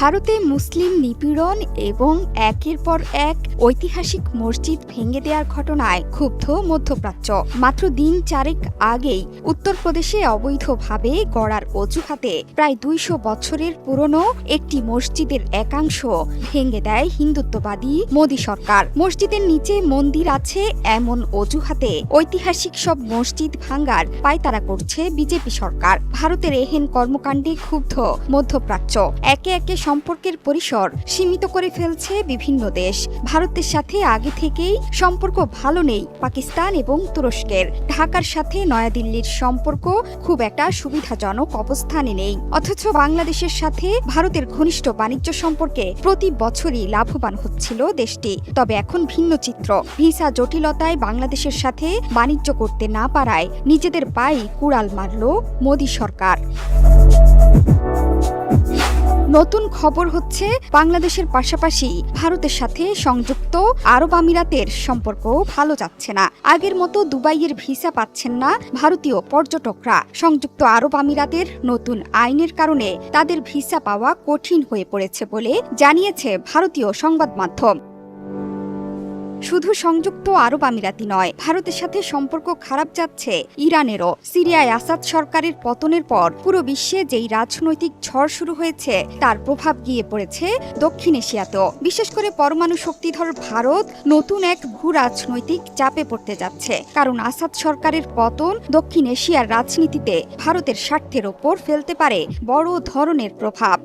ভারতে মুসলিম নিপীড়ন এবং একের পর এক ঐতিহাসিক মসজিদ ভেঙে দেওয়ার ঘটনায় ক্ষুব্ধ মধ্যপ্রাচ্য। মাত্র দিন চারেক আগেই উত্তরপ্রদেশে অবৈধভাবে গড়ার অজুহাতে প্রায় দুইশো বছরের পুরনো একটি মসজিদের একাংশ ভেঙে দেয় হিন্দুত্ববাদী মোদী সরকার। মসজিদের নিচে মন্দির আছে এমন অজুহাতে ঐতিহাসিক সব মসজিদ ভাঙ্গার পায়তারা করছে বিজেপি সরকার। ভারতের এহেন কর্মকাণ্ডে ক্ষুব্ধ মধ্যপ্রাচ্য। একে একে সম্পর্কের পরিসর সীমিত করে ফেলছে বিভিন্ন দেশ। ভারতের সাথে আগে থেকেই সম্পর্ক ভালো নেই পাকিস্তান এবং তুরস্কের। ঢাকার সাথে নয়াদিল্লির সম্পর্ক খুব একটা সুবিধাজনক অবস্থানে নেই। অথচ বাংলাদেশের সাথে ভারতের ঘনিষ্ঠ বাণিজ্য সম্পর্কে প্রতি বছরই লাভবান হচ্ছিল দেশটি। তবে এখন ভিন্ন চিত্র। ভিসা জটিলতায় বাংলাদেশের সাথে বাণিজ্য করতে না পারায় নিজেদের পায়ে কুড়াল মারল মোদী সরকার। নতুন খবর হচ্ছে বাংলাদেশের পাশাপাশি ভারতের সাথে সংযুক্ত আরব আমিরাতের সম্পর্ক ভালো যাচ্ছে না। আগের মতো দুবাইয়ের ভিসা পাচ্ছেন না ভারতীয় পর্যটকরা। সংযুক্ত আরব আমিরাতের নতুন আইনের কারণে তাদের ভিসা পাওয়া কঠিন হয়ে পড়েছে বলে জানিয়েছে ভারতীয় সংবাদ মাধ্যম। শুধু সংযুক্ত আরব আমিরাতি নয়, ভারতের সাথে সম্পর্ক খারাপ যাচ্ছে ইরানেরও। সিরিয়ায় আসাদ সরকারের পতনের পর পুরো বিশ্বে যেই রাজনৈতিক ঝড় শুরু হয়েছে, তার প্রভাব গিয়ে পড়েছে দক্ষিণ এশিয়াতেও। বিশেষ করে পরমাণু শক্তিধর ভারত নতুন এক ভূ রাজনৈতিক চাপে পড়তে যাচ্ছে, কারণ আসাদ সরকারের পতন দক্ষিণ এশিয়ার রাজনীতিতে ভারতের স্বার্থের ওপর ফেলতে পারে বড় ধরনের প্রভাব।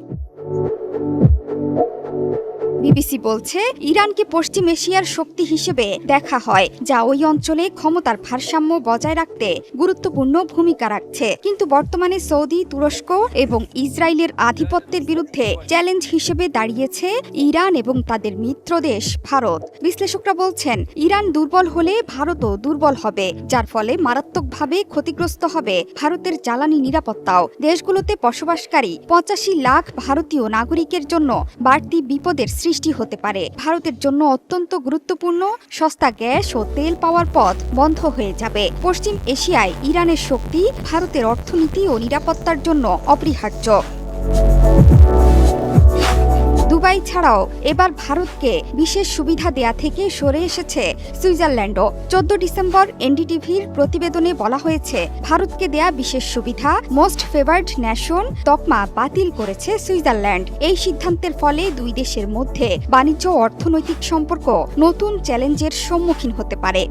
বিবিসি বলছে, ইরানকে পশ্চিম এশিয়ার শক্তি হিসেবে দেখা হয়, যা ওই অঞ্চলে ক্ষমতার ভারসাম্য বজায় রাখতে গুরুত্বপূর্ণ ভূমিকা রাখছে। কিন্তু বর্তমানে সৌদি, তুরস্ক এবং ইসরায়েলের আধিপত্যের বিরুদ্ধে চ্যালেঞ্জ হিসেবে দাঁড়িয়েছে ইরান এবং তাদের মিত্র দেশ ভারত। বিশ্লেষকরা বলছেন, ইরান দুর্বল হলে ভারতও দুর্বল হবে, যার ফলে মারাত্মকভাবে ক্ষতিগ্রস্ত হবে ভারতের জ্বালানি নিরাপত্তাও। দেশগুলোতে বসবাসকারী পঁচাশি লাখ ভারতীয় নাগরিকের জন্য বাড়তি বিপদের সৃষ্টি হতে পারে। ভারতের জন্য অত্যন্ত গুরুত্বপূর্ণ সস্তা গ্যাস ও তেল পাওয়ার পথ বন্ধ হয়ে যাবে। পশ্চিম এশিয়ায় ইরানের শক্তি ভারতের অর্থনীতি ও নিরাপত্তার জন্য অপরিহার্য। দুবাই ছাড়াও এবার ভারতকে বিশেষ সুবিধা দেয়া থেকে সরে এসেছে সুইজারল্যান্ডও। চোদ্দ ডিসেম্বর এনডিটিভির প্রতিবেদনে বলা হয়েছে, ভারতকে দেয়া বিশেষ সুবিধা, মোস্ট ফেভার্ড ন্যাশন, তকমা বাতিল করেছে সুইজারল্যান্ড। এই সিদ্ধান্তের ফলে দুই দেশের মধ্যে বাণিজ্য অর্থনৈতিক সম্পর্ক নতুন চ্যালেঞ্জের সম্মুখীন হতে পারে।